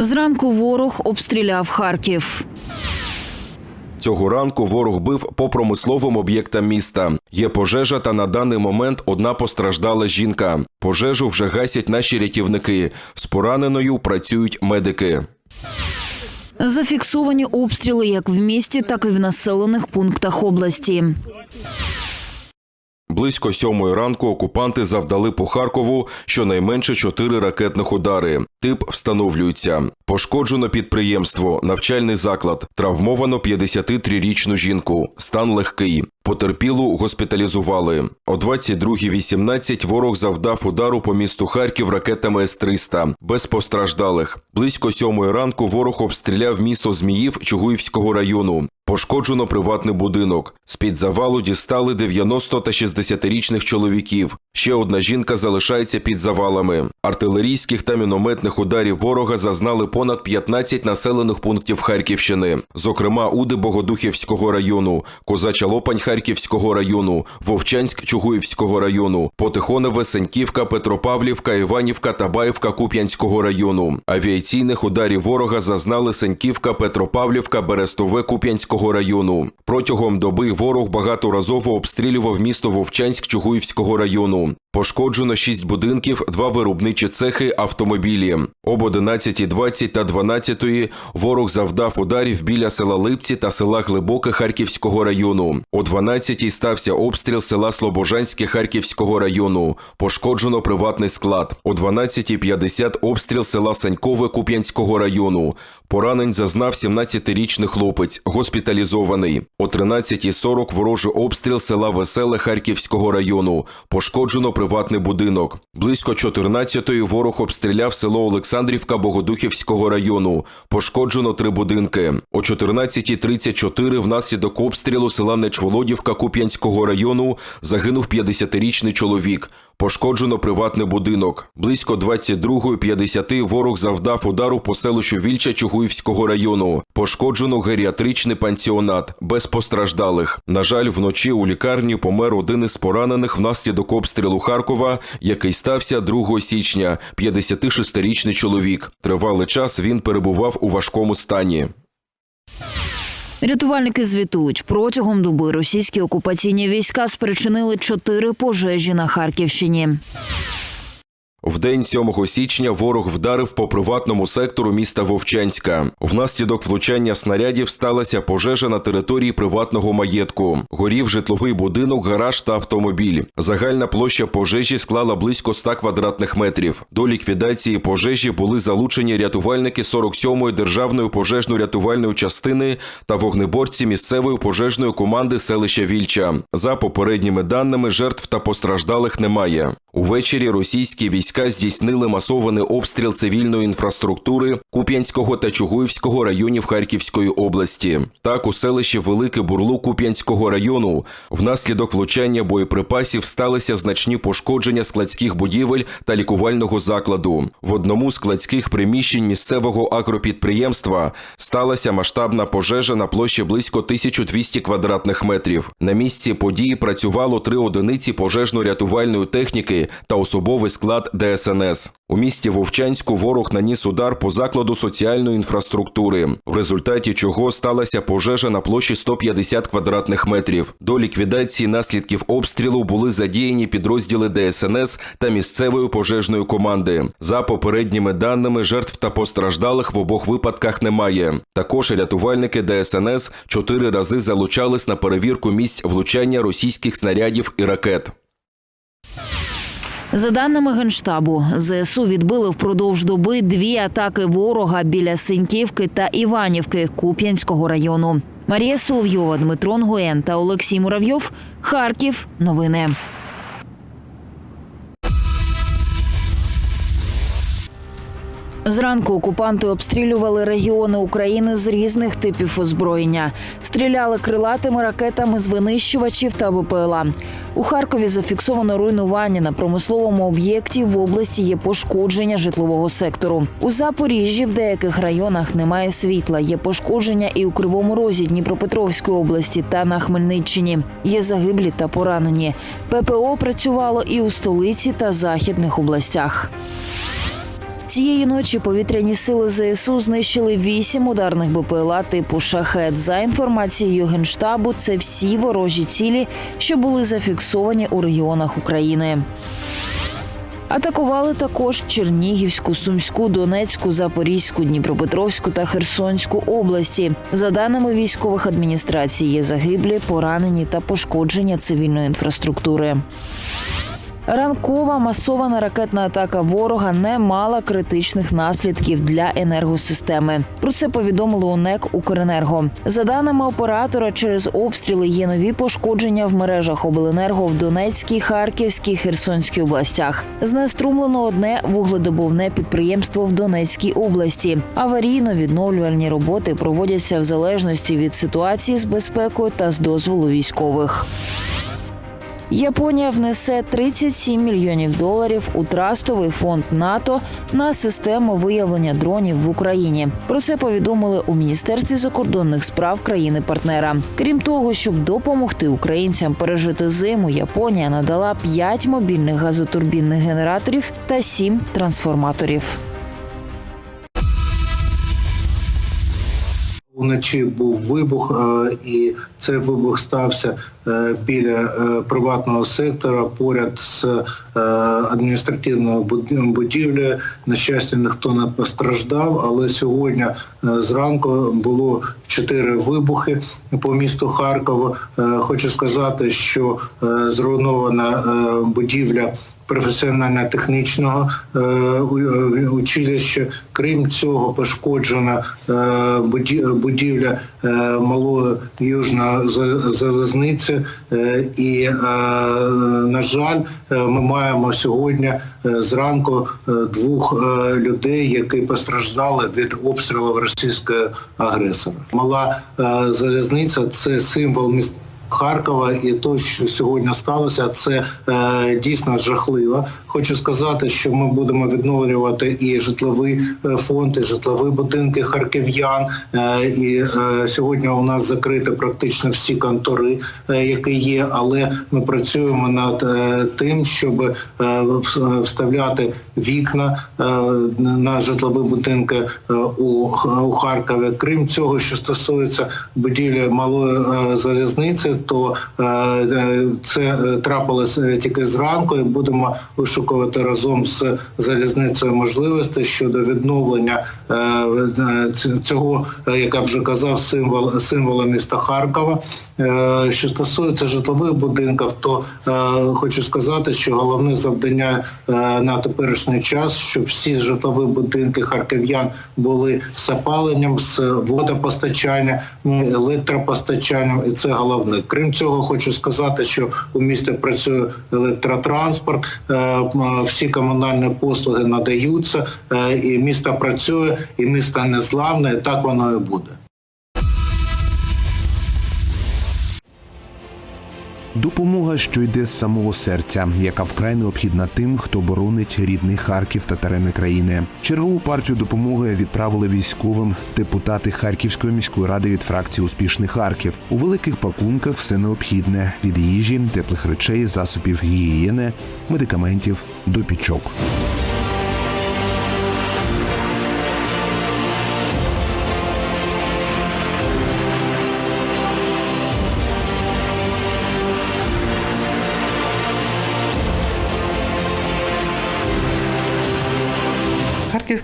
Зранку ворог обстріляв Харків. Цього ранку ворог бив по промисловим об'єктам міста. Є пожежа, та на даний момент одна постраждала жінка. Пожежу вже гасять наші рятівники. З пораненою працюють медики. Зафіксовані обстріли як в місті, так і в населених пунктах області. Близько сьомої ранку окупанти завдали по Харкову щонайменше чотири ракетних удари. Тип встановлюється. Пошкоджено підприємство, навчальний заклад, травмовано 53-річну жінку. Стан легкий. Потерпілу госпіталізували. О 22.18 ворог завдав удару по місту Харків ракетами С-300. Без постраждалих. Близько сьомої ранку ворог обстріляв місто Зміїв Чугуївського району. Пошкоджено приватний будинок. З-під завалу дістали 90 та 60-річних чоловіків. Ще одна жінка залишається під завалами. Артилерійських та мінометних ударів ворога зазнали понад 15 населених пунктів Харківщини, зокрема Уди Богодухівського району, Козача Лопань Харківського району, Вовчанськ Чугуївського району, Потихоневе, Сеньківка, Петропавлівка, Іванівка, Табаївка Куп'янського району. Авіаційних ударів ворога зазнали Сеньківка, Петропавлівка, Берестове Куп'янського району. Протягом доби ворог багаторазово обстрілював місто Вовчанськ Чугуївського району. Пошкоджено шість будинків, два виробничі цехи, автомобілі. Об 11.20 та 12.00 ворог завдав ударів біля села Липці та села Глибоке Харківського району. О 12.00 стався обстріл села Слобожанське Харківського району. Пошкоджено приватний склад. О 12.50 обстріл села Санькове Куп'янського району. Поранень зазнав 17-річний хлопець, госпіталізований. О 13.40 ворожий обстріл села Веселе Харківського району. Пошкоджено приватний будинок. Близько 14-ї ворог обстріляв село Олександрівка Богодухівського району. Пошкоджено три будинки. О 14.34 внаслідок обстрілу села Нечволодівка Куп'янського району загинув 50-річний чоловік. Пошкоджено приватний будинок. Близько 22.50 ворог завдав удару по селищу Вільча Чугуївського району. Пошкоджено геріатричний пансіонат без постраждалих. На жаль, вночі у лікарні помер один із поранених внаслідок обстрілу Харкова, який стався 2 січня. 56-річний чоловік. Тривалий час він перебував у важкому стані. Рятувальники звітують, протягом доби російські окупаційні війська спричинили чотири пожежі на Харківщині. В день 7 січня ворог вдарив по приватному сектору міста Вовчанська. Внаслідок влучання снарядів сталася пожежа на території приватного маєтку. Горів житловий будинок, гараж та автомобіль. Загальна площа пожежі склала близько 100 квадратних метрів. До ліквідації пожежі були залучені рятувальники 47-ї державної пожежно-рятувальної частини та вогнеборці місцевої пожежної команди селища Вільча. За попередніми даними, жертв та постраждалих немає. Увечері російські війська здійснили масований обстріл цивільної інфраструктури Куп'янського та Чугуївського районів Харківської області. Так, у селищі Велике Бурлу Куп'янського району внаслідок влучання боєприпасів сталися значні пошкодження складських будівель та лікувального закладу. В одному з складських приміщень місцевого агропідприємства сталася масштабна пожежа на площі близько 1200 квадратних метрів. На місці події працювало три одиниці пожежно-рятувальної техніки та особовий склад ДСНС. У місті Вовчанську ворог наніс удар по закладу соціальної інфраструктури, в результаті чого сталася пожежа на площі 150 квадратних метрів. До ліквідації наслідків обстрілу були задіяні підрозділи ДСНС та місцевої пожежної команди. За попередніми даними, жертв та постраждалих в обох випадках немає. Також рятувальники ДСНС чотири рази залучались на перевірку місць влучання російських снарядів і ракет. За даними генштабу, ЗСУ відбили впродовж доби дві атаки ворога біля Синьківки та Іванівки Куп'янського району. Марія Соловйова, Дмитро Нгуен та Олексій Муравйов. Харків. Новини. Зранку окупанти обстрілювали регіони України з різних типів озброєння. Стріляли крилатими ракетами з винищувачів та БПЛА. У Харкові зафіксовано руйнування на промисловому об'єкті. В області є пошкодження житлового сектору. У Запоріжжі в деяких районах немає світла. Є пошкодження і у Кривому Розі Дніпропетровської області та на Хмельниччині. Є загиблі та поранені. ППО працювало і у столиці та західних областях. Цієї ночі повітряні сили ЗСУ знищили вісім ударних БПЛА типу шахет. За інформацією генштабу, це всі ворожі цілі, що були зафіксовані у регіонах України. Атакували також Чернігівську, Сумську, Донецьку, Запорізьку, Дніпропетровську та Херсонську області. За даними військових адміністрацій, є загиблі, поранені та пошкодження цивільної інфраструктури. Ранкова масована ракетна атака ворога не мала критичних наслідків для енергосистеми. Про це повідомили у НЕК Укренерго. За даними оператора, через обстріли є нові пошкодження в мережах обленерго в Донецькій, Харківській, Херсонській областях. Знеструмлено одне вугледобувне підприємство в Донецькій області. Аварійно-відновлювальні роботи проводяться в залежності від ситуації з безпекою та з дозволу військових. Японія внесе 37 мільйонів доларів у трастовий фонд НАТО на систему виявлення дронів в Україні. Про це повідомили у міністерстві закордонних справ країни-партнера. Крім того, щоб допомогти українцям пережити зиму, Японія надала 5 мобільних газотурбінних генераторів та 7 трансформаторів. Уночі був вибух, е, і цей вибух стався біля е, приватного сектора поряд з е, адміністративною будівлею. На щастя, ніхто не постраждав, але сьогодні е, зранку було чотири вибухи по місту Харкову. Е, Хочу сказати, що е, зруйнована е, будівля професіонально-технічного е, е, училища. Крім цього, пошкоджена е, будівля е, малої южної залізниці. Е, І, е, на жаль, е, ми маємо сьогодні е, зранку двох людей, які постраждали від обстрілів російського агресора. Мала залізниця це символ міста. Харкова і те, що сьогодні сталося, це е, дійсно жахливо. Хочу сказати, що ми будемо відновлювати і житловий е, фонд, і житлові будинки харків'ян. Е, і е, сьогодні у нас закриті практично всі контори, які є, але ми працюємо над тим, щоб вставляти вікна на житлові будинки у, Харкові. Крім цього, що стосується будівлі малої залізниці, то це трапилось тільки зранку, і будемо вишукувати разом з залізницею можливості щодо відновлення е, е, цього, е, як я вже казав, символ символа міста Харкова. Що стосується житлових будинків, то хочу сказати, що головне завдання на теперішній час, щоб всі житлові будинки харків'ян були з опаленням, з водопостачанням, електропостачанням, і це головне. Крім цього, хочу сказати, що у місті працює електротранспорт, всі комунальні послуги надаються, е, і місто працює, і місто незламне, і так воно і буде. Допомога, що йде з самого серця, яка вкрай необхідна тим, хто боронить рідний Харків та терени країни. Чергову партію допомоги відправили військовим депутати Харківської міської ради від фракції Успішний Харків. У великих пакунках все необхідне від їжі, теплих речей, засобів гігієни, медикаментів до пічок.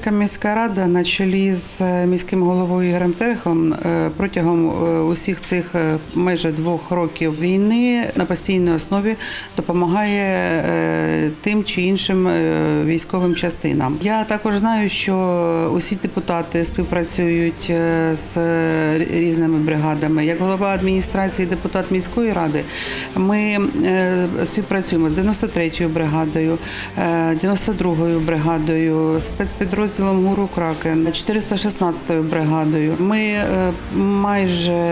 kan міська рада на чолі з е, міським головою Ігорем Терехом е, протягом е, усіх цих майже двох років війни на постійній основі допомагає тим чи іншим військовим частинам. Я також знаю, що усі депутати співпрацюють з різними бригадами. Як голова адміністрації, депутат міської ради, ми співпрацюємо з 93-ю бригадою, е, 92-ю бригадою, спецпідрозділом ГУРу Кракен, 416-ю бригадою. Ми е, майже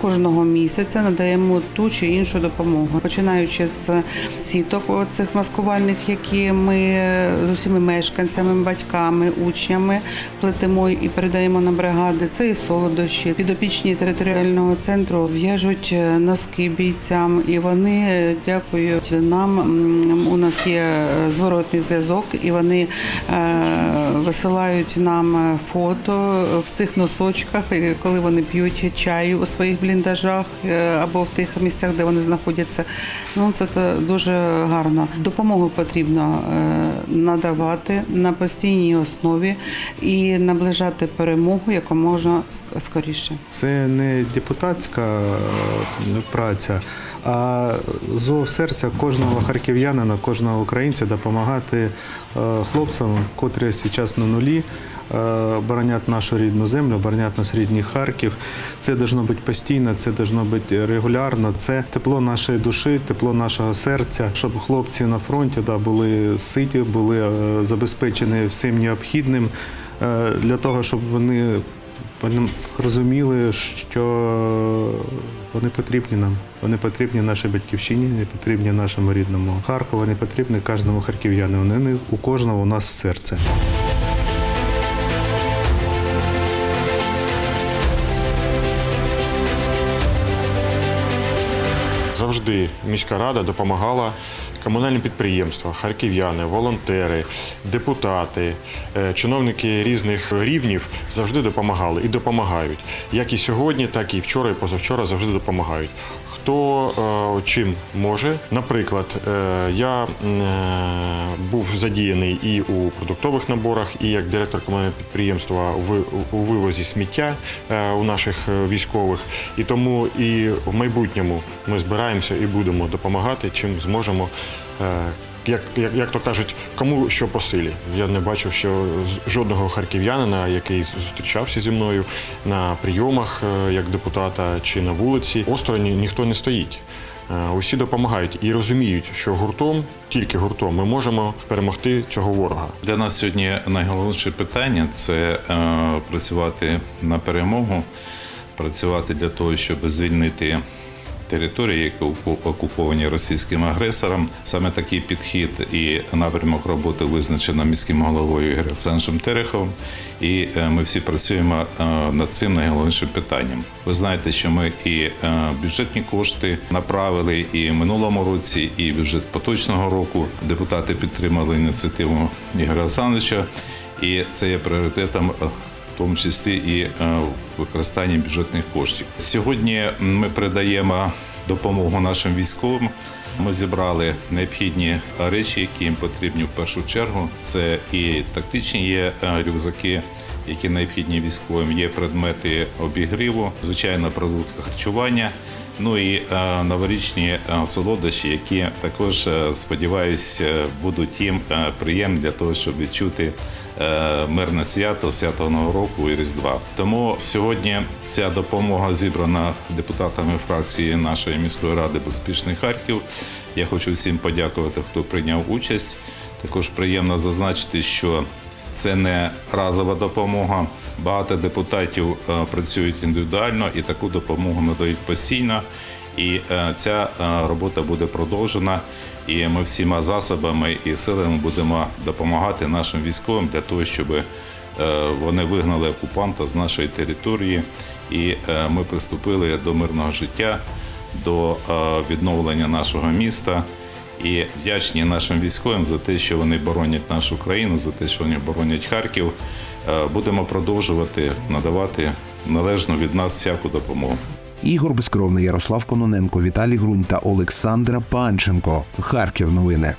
кожного місяця надаємо ту чи іншу допомогу, починаючи з сіток цих маскувальних, які ми з усіма мешканцями, батьками, учнями плетемо і передаємо на бригади. Це і солодощі. Підопічні територіального центру в'яжуть е, носки бійцям, і вони дякують нам. У нас є е, зворотний зв'язок, і вони е, висилають нам е, фото в цих носочках, е, коли вони п'ють чай у своїх бліндажах е, або в тих місцях, де вони знаходяться. Ну це дуже гарно. Допомогу потрібно е, надавати на постійній основі і наближати перемогу якомога скоріше. Це не депутатська е, праця, а зов серця кожного харків'янина, кожного українця допомагати е, хлопцям, котрі зараз на нулі. е, Оборонять нашу рідну землю, оборонять наш рідний Харків. Це должно бути постійно, це должно бути регулярно. Це тепло нашої душі, тепло нашого серця, щоб хлопці на фронті да, були ситі, були е, забезпечені всім необхідним для того, щоб вони вони розуміли, що вони потрібні нам. Вони потрібні нашій батьківщині, вони потрібні нашому рідному Харкову, вони потрібні кожному харків'яну. Вони у кожного у нас в серці. Завжди міська рада допомагала комунальним підприємствам, харків'яни, волонтери, депутати, е, чиновники різних рівнів завжди допомагали і допомагають. Як і сьогодні, так і вчора, і позавчора завжди допомагають. Хто е, чим може. Наприклад, е, я е, був задіяний і у продуктових наборах, і як директор комунального підприємства у вивозі сміття у наших військових. І тому і в майбутньому ми збираємося і будемо допомагати, чим зможемо. Як, як, як то кажуть, кому що по силі. Я не бачив, що жодного харків'янина, який зустрічався зі мною на прийомах е, як депутата чи на вулиці, осторонь ніхто не стоїть. Е, Усі допомагають і розуміють, що гуртом, тільки гуртом, ми можемо перемогти цього ворога. Для нас сьогодні найголовніше питання це е, працювати на перемогу, працювати для того, щоб звільнити території, які оку- окуповані російським агресором. Саме такий підхід і напрямок роботи визначено міським головою Ігорем Тереховим. І е, ми всі працюємо е, над цим найголовнішим питанням. Ви знаєте, що ми і е, бюджетні кошти направили і в минулому році, і бюджет поточного року. Депутати підтримали ініціативу Ігоря Олександровича, і це є пріоритетом. Тому числі і е, в використанні бюджетних коштів. Сьогодні ми передаємо допомогу нашим військовим. Ми зібрали необхідні речі, які їм потрібні в першу чергу. Це і тактичні є е, рюкзаки, які необхідні військовим. Є предмети обігріву, звичайно, продукти харчування. Ну і е, новорічні солодощі, які також сподіваюсь е, будуть їм приємні для того, щоб відчути мирне свято, свято Нового року і Різдва. Тому сьогодні ця допомога зібрана депутатами фракції нашої міської ради Безпечний Харків. Я хочу всім подякувати, хто прийняв участь. Також приємно зазначити, що це не разова допомога. Багато депутатів е, працюють індивідуально і таку допомогу надають постійно. І е, ця е, робота буде продовжена. І ми всіма засобами і силами будемо допомагати нашим військовим для того, щоб е, вони вигнали окупанта з нашої території, і ми приступили до мирного життя, до відновлення нашого міста. І вдячні нашим військовим за те, що вони боронять нашу країну, за те, що вони боронять Харків. Будемо продовжувати надавати належну від нас всяку допомогу. Ігор Безкровний, Ярослав Кононенко, Віталій Грунь та Олександра Панченко. Харків новини.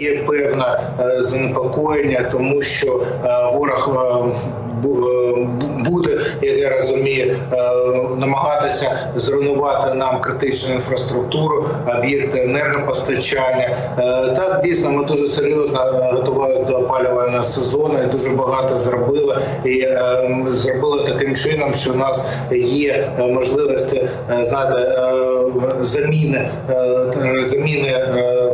Є певне занепокоєння, тому що е, ворог е, е, буде, як я розумію, намагатися зруйнувати нам критичну інфраструктуру, об'єкти енергопостачання. Так, дійсно, ми дуже серйозно готувалися до опалювального сезону і дуже багато зробили. І зробили таким чином, що у нас є можливості знаєте, е, заміни, е, заміни, е,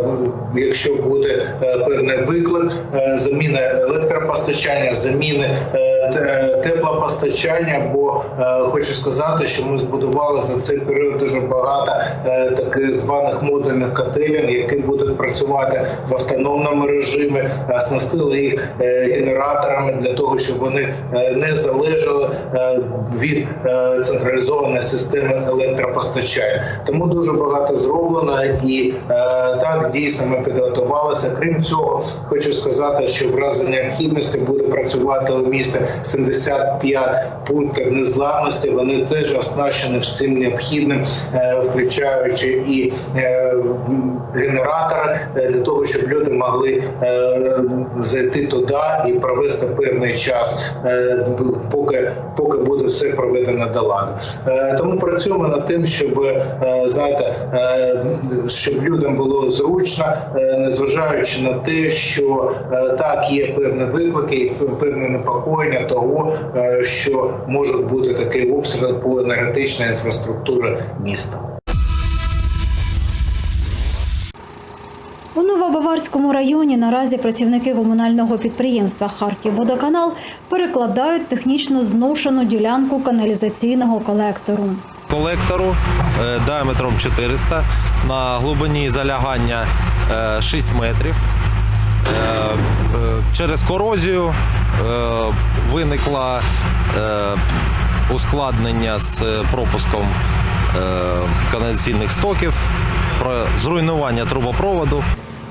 якщо буде е, певний виклик, е, заміни електропостачання, заміни е, теплопостачання. Бо е, хочу сказати, що ми збудували за цей період дуже багато е, таких званих модульних котелень, які будуть працювати в автономному режимі, оснастили їх е, генераторами для того, щоб вони е, не залежали е, від е, централізованої системи електропостачання. Тому дуже багато зроблено, і е, так дійсно ми підготувалися. Крім цього, хочу сказати, що в разі необхідності буде працювати у місті 75 пунктів незламності. Вони теж оснащені всім необхідним, е, включаючи і е, генератори е, для того, щоб люди могли е, зайти туди і провести певний час, е, поки поки буде все проведено до ладу. Е, Тому працюємо над тим, щоб е, знаєте, е, щоб людям було зручно, е, незважаючи на те, що е, так є певні виклики, і певне непокоєння того, що можуть бути такі обстріли по енергетичній інфраструктурі міста. У Новобаварському районі наразі працівники комунального підприємства Харківводоканал перекладають технічно зношену ділянку каналізаційного колектору. Колектору е, діаметром 400 на глибині залягання е, 6 метрів. Е, е, Через корозію е, виникло е, ускладнення з пропуском е, каналізаційних стоків, зруйнування трубопроводу.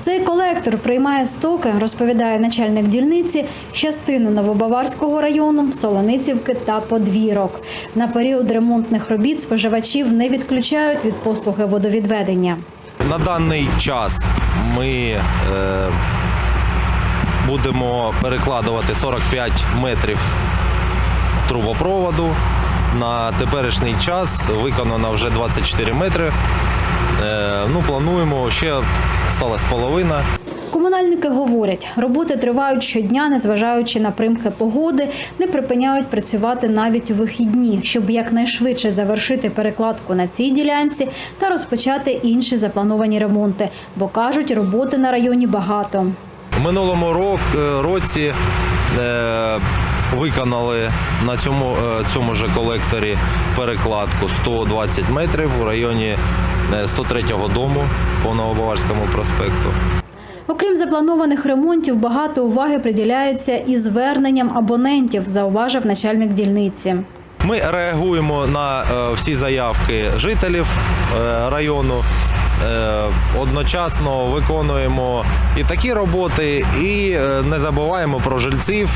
Цей колектор приймає стоки, розповідає начальник дільниці, частини Новобаварського району, Солоницівки та Подвірок. На період ремонтних робіт споживачів не відключають від послуги водовідведення. На даний час ми е, будемо перекладувати 45 метрів трубопроводу. На теперішній час виконано вже 24 метри. Е, ну, плануємо ще сталася половина. Комунальники говорять, роботи тривають щодня, незважаючи на примхи погоди, не припиняють працювати навіть у вихідні, щоб якнайшвидше завершити перекладку на цій ділянці та розпочати інші заплановані ремонти, бо кажуть, роботи на районі багато. В минулому е, році е, виконали на цьому, е, цьому же колекторі перекладку 120 метрів у районі е, 103-го дому по Новобаварському проспекту. Окрім запланованих ремонтів, багато уваги приділяється і зверненням абонентів, зауважив начальник дільниці. Ми реагуємо на е, всі заявки жителів е, району. Е, Одночасно виконуємо і такі роботи, і е, не забуваємо про жильців,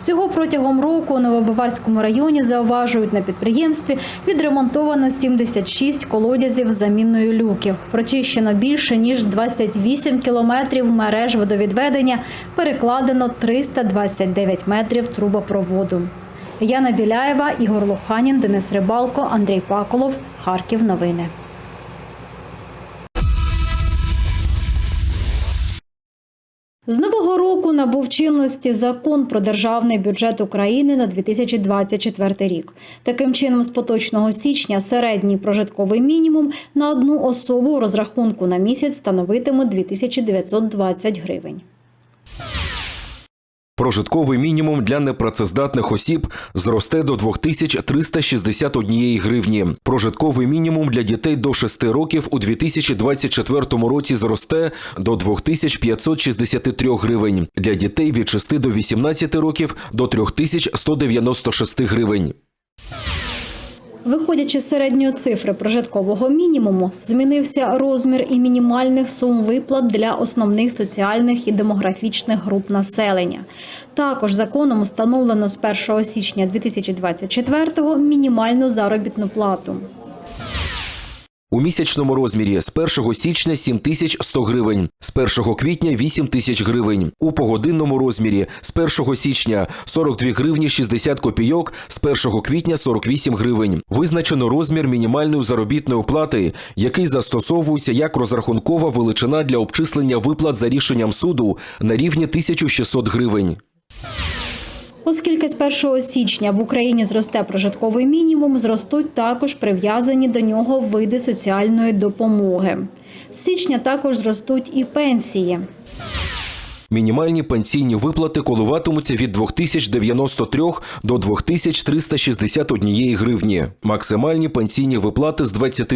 Всього протягом року у Новобаварському районі зауважують на підприємстві відремонтовано 76 колодязів заміною люків. Прочищено більше ніж 28 кілометрів мереж водовідведення, перекладено 329 метрів трубопроводу. Яна Біляєва, Ігор Луханін, Денис Рибалко, Андрій Паколов. Харків. Новини. З нового року набув чинності закон про державний бюджет України на 2024 рік. Таким чином, з поточного січня середній прожитковий мінімум на одну особу розрахунку на місяць становитиме 2920 гривень. Прожитковий мінімум для непрацездатних осіб зросте до 2361 гривні. Прожитковий мінімум для дітей до 6 років у 2024 році зросте до 2563 гривень. Для дітей від 6 до 18 років до 3196 гривень. Виходячи з середньої цифри прожиткового мінімуму, змінився розмір і мінімальних сум виплат для основних соціальних і демографічних груп населення. Також законом встановлено з 1 січня 2024-го мінімальну заробітну плату. У місячному розмірі з 1 січня 7100 гривень, з 1 квітня 8 тисяч гривень. У погодинному розмірі з 1 січня 42 гривні 60 копійок, з 1 квітня 48 гривень. Визначено розмір мінімальної заробітної плати, який застосовується як розрахункова величина для обчислення виплат за рішенням суду на рівні 1600 гривень. Оскільки з 1 січня в Україні зросте прожитковий мінімум, зростуть також прив'язані до нього види соціальної допомоги. З січня також зростуть і пенсії. Мінімальні пенсійні виплати коливатимуться від 2093 до 2361 гривні. Максимальні пенсійні виплати з 20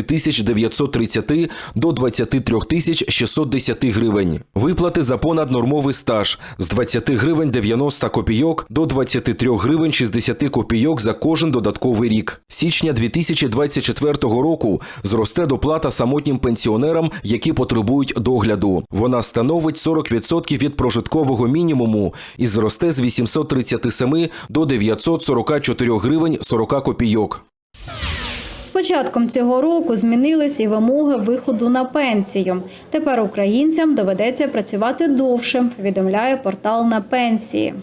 930 до 23 610 гривень. Виплати за понаднормовий стаж з 20 гривень 90 копійок до 23 гривень 60 копійок за кожен додатковий рік. З Січня 2024 року зросте доплата самотнім пенсіонерам, які потребують догляду. Вона становить 40% від прожиткового мінімуму і зросте з 837 до 944 гривень 40 копійок. З початком цього року змінились і вимоги виходу на пенсію. Тепер українцям доведеться працювати довше, повідомляє портал на пенсії.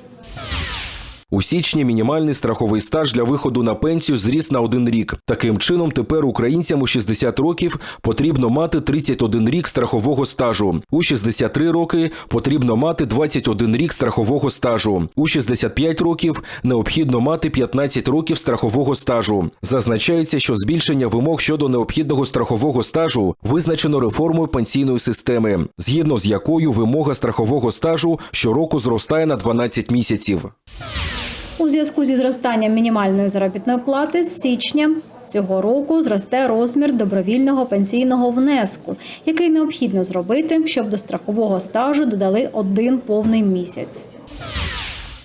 У січні мінімальний страховий стаж для виходу на пенсію зріс на один рік. Таким чином, тепер українцям у 60 років потрібно мати 31 рік страхового стажу. У 63 роки потрібно мати 21 рік страхового стажу. У 65 років необхідно мати 15 років страхового стажу. Зазначається, що збільшення вимог щодо необхідного страхового стажу визначено реформою пенсійної системи, згідно з якою вимога страхового стажу щороку зростає на 12 місяців. У зв'язку зі зростанням мінімальної заробітної плати з січня цього року зросте розмір добровільного пенсійного внеску, який необхідно зробити, щоб до страхового стажу додали один повний місяць.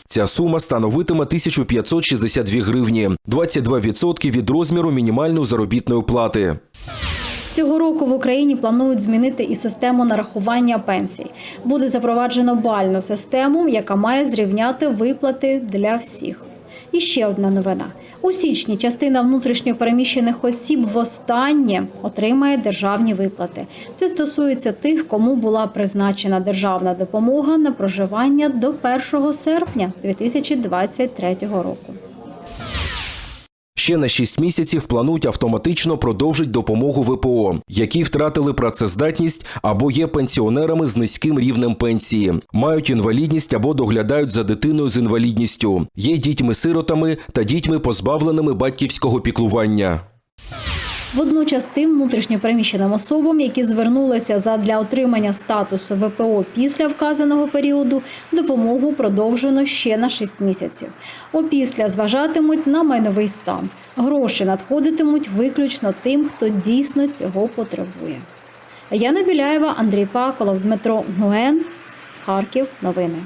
Ця сума становитиме 1562 гривні, 22% від розміру мінімальної заробітної плати. Цього року в Україні планують змінити і систему нарахування пенсій. Буде запроваджено бальну систему, яка має зрівняти виплати для всіх. І ще одна новина: у січні частина внутрішньопереміщених осіб востаннє отримає державні виплати. Це стосується тих, кому була призначена державна допомога на проживання до 1 серпня 2023 року. Ще на 6 місяців планують автоматично продовжити допомогу ВПО, які втратили працездатність або є пенсіонерами з низьким рівнем пенсії, мають інвалідність або доглядають за дитиною з інвалідністю, є дітьми-сиротами та дітьми, позбавленими батьківського піклування. Водночас тим внутрішньопереміщеним особам, які звернулися задля отримання статусу ВПО після вказаного періоду, допомогу продовжено ще на 6 місяців. Опісля зважатимуть на майновий стан. Гроші надходитимуть виключно тим, хто дійсно цього потребує. Яна Біляєва, Андрій Паколов, Дмитро Гнуен, Харків. Новини.